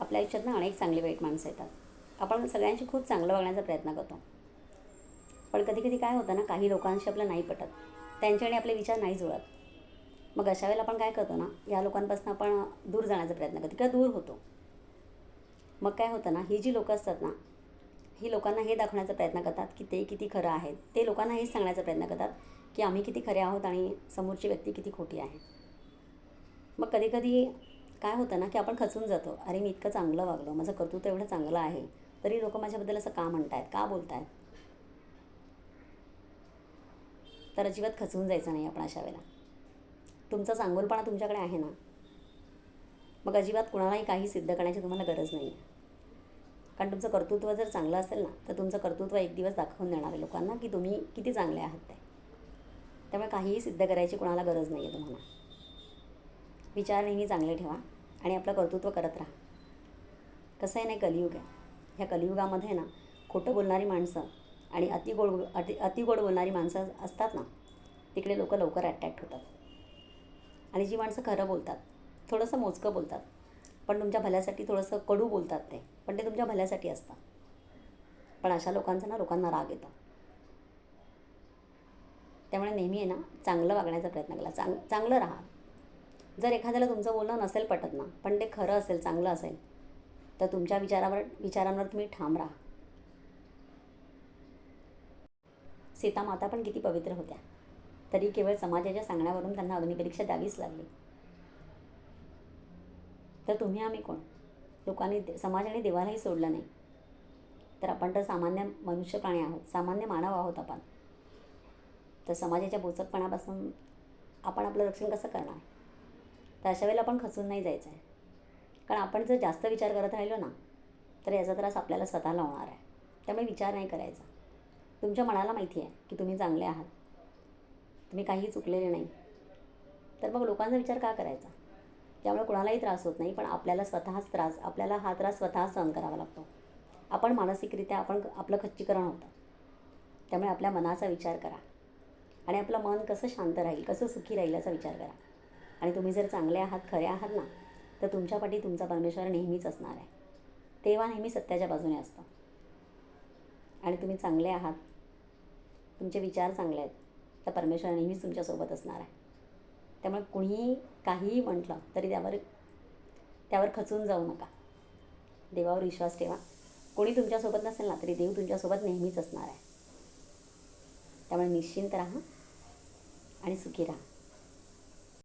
आपल्या आयुष्यात ना अनेक चांगली वाईट माणसं येतात. आपण सगळ्यांशी खूप चांगलं वागण्याचा प्रयत्न करतो. पण कधी कधी काय होतं ना काही लोकांशी आपलं नाही पटत. त्यांच्याकडे आपले विचार नाही जुळत. मग अशा वेळेला आपण काय करतो ना या लोकांपासून आपण दूर जाण्याचा प्रयत्न करतो किंवा दूर होतो. मग काय होतं ना ही जी लोकं असतात ना ही लोकांना हे दाखवण्याचा प्रयत्न करतात की ते किती खरं आहेत. ते लोकांना हेच सांगण्याचा प्रयत्न करतात की आम्ही किती खरे आहोत आणि समोरची व्यक्ती किती खोटी आहे. मग कधीकधी काय होतं ना की आपण खचून जातो. अरे मी इतकं चांगलं वागलो माझं कर्तृत्व एवढं चांगलं आहे तरी लोक माझ्याबद्दल असं का म्हणतायत? का बोलतायत? तर अजिबात खचून जायचं नाही आपण अशा वेळेला. तुमचा चांगोलपणा तुमच्याकडे आहे ना. मग अजिबात कुणालाही काही सिद्ध करण्याची तुम्हाला गरज नाही आहे कारण तुमचं कर्तृत्व जर चांगलं असेल ना तर तुमचं कर्तृत्व एक दिवस दाखवून देणार आहे लोकांना की तुम्ही किती चांगले आहात ते. त्यामुळे काहीही सिद्ध करायची कुणाला गरज नाही आहे तुम्हाला. विचार नेहमी चांगले ठेवा आणि आपलं कर्तृत्व करत राहा. कसं आहे नाही कलियुग आहे. ह्या कलियुगामध्ये ना खोटं बोलणारी माणसं आणि अतिगोड अति अतिगोड बोलणारी माणसं असतात ना तिकडे लोक लवकर अट्रॅक्ट होतात. आणि जी माणसं खरं बोलतात थोडंसं मोजकं बोलतात पण तुमच्या भल्यासाठी थोडंसं कडू बोलतात ते पण ते तुमच्या भल्यासाठी असतं पण अशा लोकांचा ना लोकांना राग येतो. त्यामुळे नेहमी आहे ना चांगलं वागण्याचा प्रयत्न केला चांग चांगलं राहा. जर एखाद्याला तुमचं बोलणं नसेल पटत ना पण ते खरं असेल चांगलं असेल तर तुमच्या विचारावर विचारांवर तुम्ही ठाम राहा. सीता माता पण किती पवित्र होत्या. तरी केवळ समाजाच्या सांगण्यावरून त्यांना अग्निपरीक्षा द्यावीच लागली. तर तुम्ही आम्ही कोण? लोकांनी दे- समाजाने देवालाही सोडलं नाही. तर आपण तर सामान्य मनुष्य प्राणी आहोत सामान्य मानव आहोत आपण. तर समाजाच्या बोचकपणापासून आपण आपलं रक्षण कसं करणार? तर अशा वेळेला आपण खचून नाही जायचं आहे कारण आपण जर जास्त विचार करत राहिलो ना तर याचा त्रास आपल्याला स्वतःला होणार आहे. त्यामुळे विचार नाही करायचा. तुमच्या मनाला माहिती आहे की तुम्ही चांगले आहात. तुम्ही काही चुकलेले नाही. तर मग लोकांचा विचार का करायचा? त्यामुळे कोणालाही त्रास होत नाही पण आपल्याला स्वतःच त्रास आपल्याला हा त्रास स्वतः सहन करावा लागतो. आपण मानसिकरित्या आपण आपलं खच्चीकरण होतं. त्यामुळे आपल्या मनाचा विचार करा. आणि आपलं मन कसं शांत राहील कसं सुखी राहील याचा विचार करा. आणि तुम्ही जर चांगले आहात खरे आहात ना तर तुमच्या पाठी तुमचा परमेश्वर नेहमीच असणार आहे. तेव्हा नेहमी सत्याच्या बाजूने असतं. आणि तुम्ही चांगले आहात तुमचे विचार चांगले आहेत तर परमेश्वर नेहमीच तुमच्यासोबत असणार आहे. त्यामुळे कुणीही काहीही म्हटलं तरी त्यावर त्यावर खचून जाऊ नका. देवावर विश्वास ठेवा. कोणी तुमच्यासोबत नसेल ना तरी देव तुमच्यासोबत नेहमीच असणार आहे. त्यामुळे निश्चिंत राहा आणि सुखी राहा.